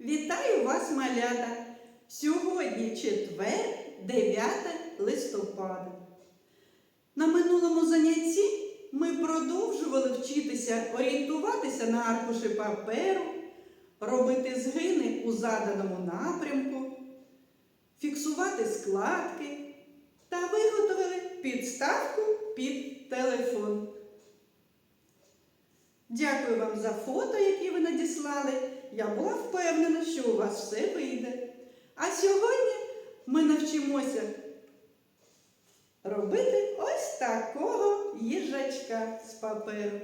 Вітаю вас, малята! Сьогодні четвер, 9 листопада. На минулому занятті ми продовжували вчитися орієнтуватися на аркуші паперу, робити згини у заданому напрямку, фіксувати складки та виготовили підставку під телефон. Дякую вам за фото, які ви надіслали. Я була впевнена, що у вас все вийде. А сьогодні ми навчимося робити ось такого їжачка з паперу.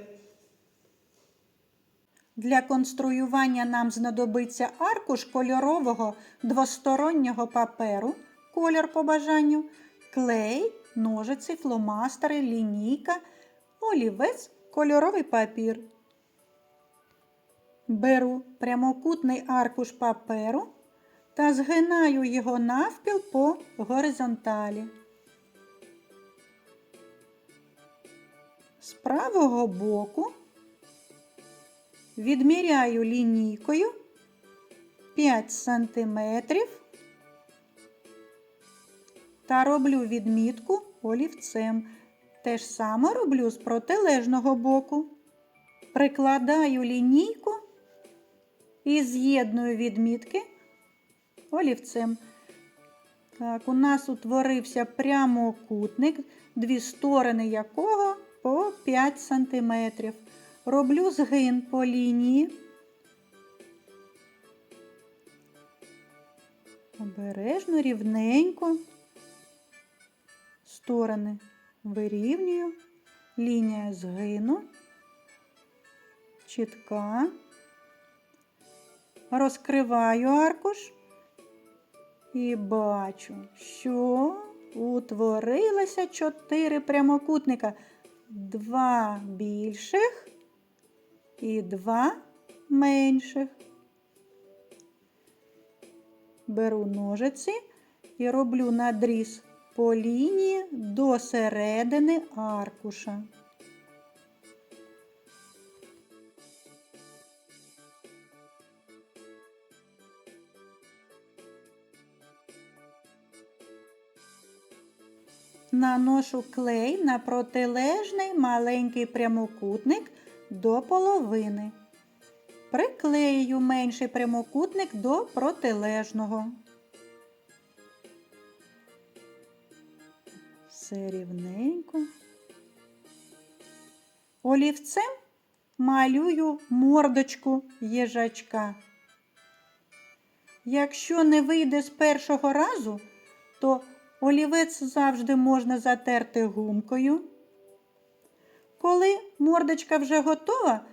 Для конструювання нам знадобиться аркуш кольорового двостороннього паперу, колір по бажанню, клей, ножиці, фломастери, лінійка, олівець, кольоровий папір. Беру прямокутний аркуш паперу та згинаю його навпіл по горизонталі. З правого боку Відміряю лінійкою 5 см та роблю відмітку олівцем. Те ж саме роблю з протилежного боку. Прикладаю лінійку і з'єдную відмітки олівцем. Так, у нас утворився прямокутник, дві сторони якого по 5 см. Роблю згин по лінії. Обережно, рівненько. Сторони вирівнюю. Лінія згину. Чітка. Розкриваю аркуш і бачу, що утворилося чотири прямокутника. Два більших і два менших. Беру ножиці і роблю надріз по лінії до середини аркуша. Наношу клей на протилежний маленький прямокутник до половини. Приклею менший прямокутник до протилежного. Все рівненько. Олівцем малюю мордочку їжачка. Якщо не вийде з першого разу, то олівець завжди можна затерти гумкою. Коли мордочка вже готова,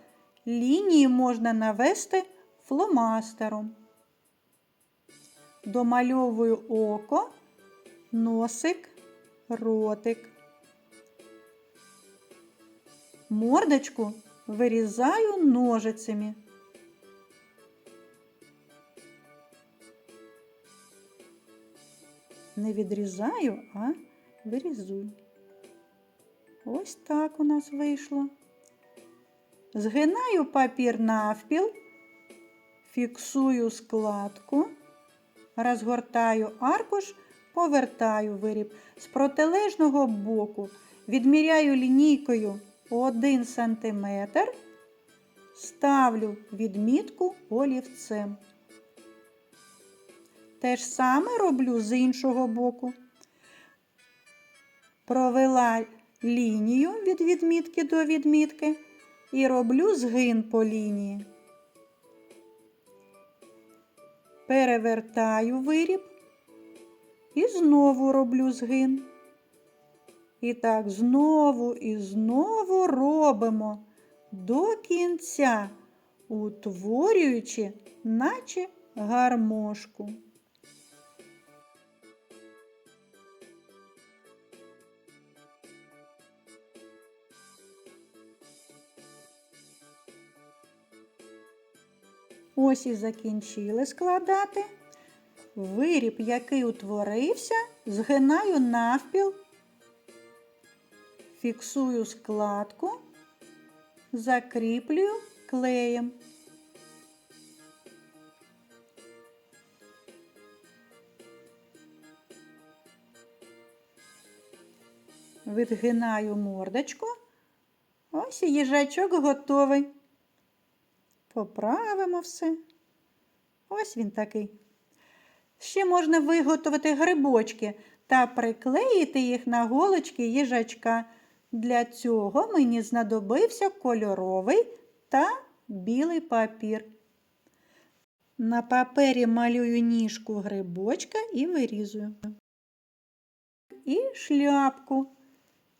лінії можна навести фломастером. Домальовую око, носик, ротик. Мордочку вирізаю ножицями. Не відрізаю, а вирізую. Ось так у нас вийшло. Згинаю папір навпіл, фіксую складку, розгортаю аркуш, повертаю виріб з протилежного боку, відміряю лінійкою 1 см, ставлю відмітку олівцем. Те ж саме роблю з іншого боку. Провела лінію від відмітки до відмітки і роблю згин по лінії. Перевертаю виріб і знову роблю згин. І так знову і знову робимо до кінця, утворюючи, наче гармошку. Ось і закінчили складати. Виріб, який утворився, згинаю навпіл, фіксую складку, закріплюю клеєм. Відгинаю мордочку. Ось і їжачок готовий. Поправимо все. Ось він такий. Ще можна виготовити грибочки та приклеїти їх на голочки їжачка. Для цього мені знадобився кольоровий та білий папір. На папері малюю ніжку грибочка і вирізую. І шляпку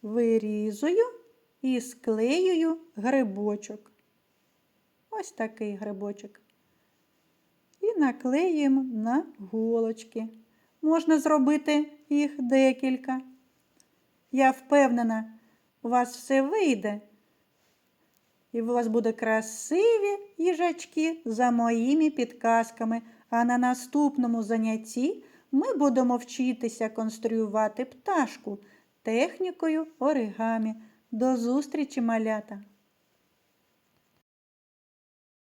вирізую і склеюю грибочок. Ось такий грибочок. І наклеюємо на голочки. Можна зробити їх декілька. Я впевнена, у вас все вийде. І у вас буде красиві їжачки за моїми підказками. А на наступному занятті ми будемо вчитися конструювати пташку технікою оригамі. До зустрічі, малята!